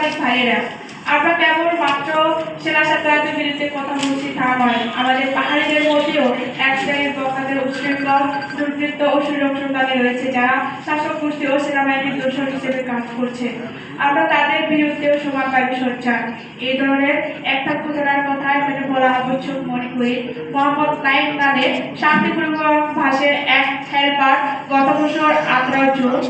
সাংবাদিক ভাইয়েরা, আমরা কেবল মাত্র সেনা ছাত্রদের বিরুদ্ধে কথা বলছি তা নয়, আমাদের পাহাড়িদের মধ্যেও এক শ্রেণির বক্তাদের উচ্ছৃঙ্খল দুর্বৃত্ত ও সুরক্ষাকারী রয়েছে যারা শাসক গোষ্ঠী ও সেনাবাহিনীর দোষর হিসেবে কাজ করছে। আমরা তাদের বিরুদ্ধেও সমানভাবে সোচ্চার এই ধরনের একটা ঘটনার কথা এখানে বলা আবশ্যক মনে করি। মোহাম্মদ নাইম নামে শান্তিপূর্ণ ভাষের এক হেল্পার গত বছর আগ্রা জুন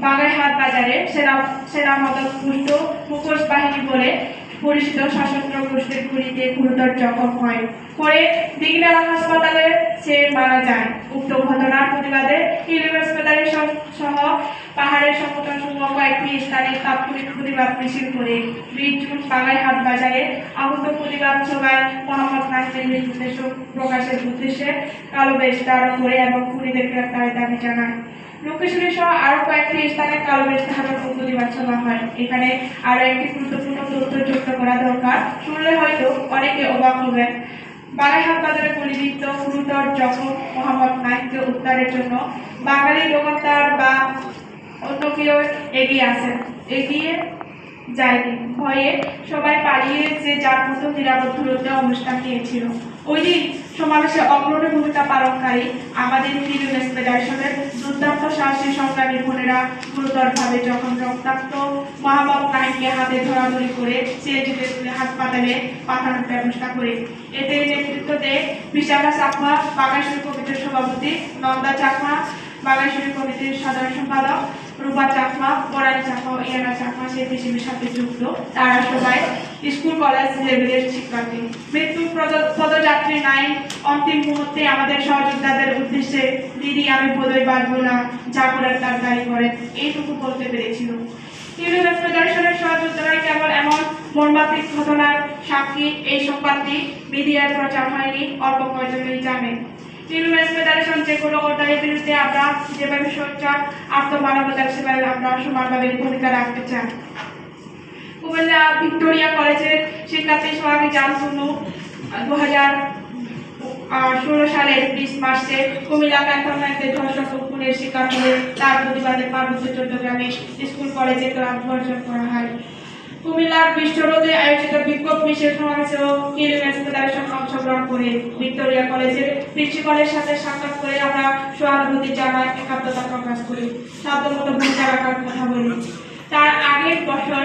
বাগেরহাট বাজারে সেরা সেরা মদত পুষ্ট মুখোশ বাহিনী বলে পরিচিত সশস্ত্র গোষ্ঠীর গুলিতে গুরুতর জখম হয়। পরে দিঘিনালা হাসপাতালে সে মারা যায়। উক্ত ঘটনার প্রতিবাদে হাসপাতালের সহ- সহ পাহাড়ের সংগঠন সমূহ কয়েকটি স্থানে তাৎক্ষণিক প্রতিবাদ এখানে একটি গুরুত্বপূর্ণ তথ্য যুক্ত করা দরকার। শুনলে হয়তো অনেকে অবাক হবেন। বাগাইহাট বাজারে গুলিবিদ্ধ গুরুতর জখম মোহাম্মদ নাইককে উদ্ধারের জন্য বাঙালি দোকানদার বা অন্য কেউ এগিয়ে আসেন এগিয়ে যায়নি ভয়ে সবাই পালিয়েছে যার মতো নিরাপদ দূরত্বে অনুষ্ঠান নিয়েছিল ওই দিন সমাবেশে অগ্রণী ভূমিকা পালনকারী আমাদের ফিলিপেন্স ফেডারেশনের দুর্দান্ত সাহসী সংগ্রামী বোনেরা গুরুতরভাবে যখন রক্তাক্ত মোহাম্মদ নাইমকে হাতে ধরাধরি করে সিএজিতে হাসপাতালে পাঠানোর ব্যবস্থা করে। এতে নেতৃত্ব দেয় বিশাখা চাকমা বাগাসুরি কমিটির সভাপতি নন্দা চাকমা বাগাসুরি কমিটির সাধারণ সম্পাদক রূপা চাকমা পরাণ চাকমা ইয়ানা চাকমা সেই পৃথিবীর সাথে যুক্ত। তারা সবাই স্কুল, কলেজ লেভেলের শিক্ষার্থী। মৃত্যু পদযাত্রী নাই। অন্তিম মুহূর্তে আমাদের সহযোদ্ধাদের উদ্দেশ্যে দিদি, আমি বোধই বাঁচবো না। যা করার তার দায়ী করেন এইটুকু বলতে পেরেছিল। মিডিয়ার প্রচার হয়নি, অল্প জানেন বিরুদ্ধে আমরা যেভাবে আত্মমানবতার সেবায় আমরা সমানভাবে ভূমিকা রাখতে চাই। কুমিল্লা ভিক্টোরিয়া কলেজের শিক্ষার্থী সোহাগী জানসুনু দু হাজার ষোলো সালের বিশ মার্চে কুমিল্লা ক্যান্টনমেন্টে ধর্ষক খুনের শিকার হয়ে তার প্রতিবাদে পার্বত্য চট্টগ্রামে স্কুল কলেজে ক্লাব বর্জন করা হয়। কুমিল্লার বিশ্ব রোডে আয়োজিত বিক্ষোভ মিছিল সমাবেশেও ইউনিভার্স ফেডারেশন অংশগ্রহণ করে ভিক্টোরিয়া কলেজের প্রিন্সিপালের সাথে সাক্ষাৎ করে আমরা সহানুভূতি জানাই একাত্মতা প্রকাশ করি। সাধ্যমতো ভূমিকা রাখার কথা বলি। তার আগের বছর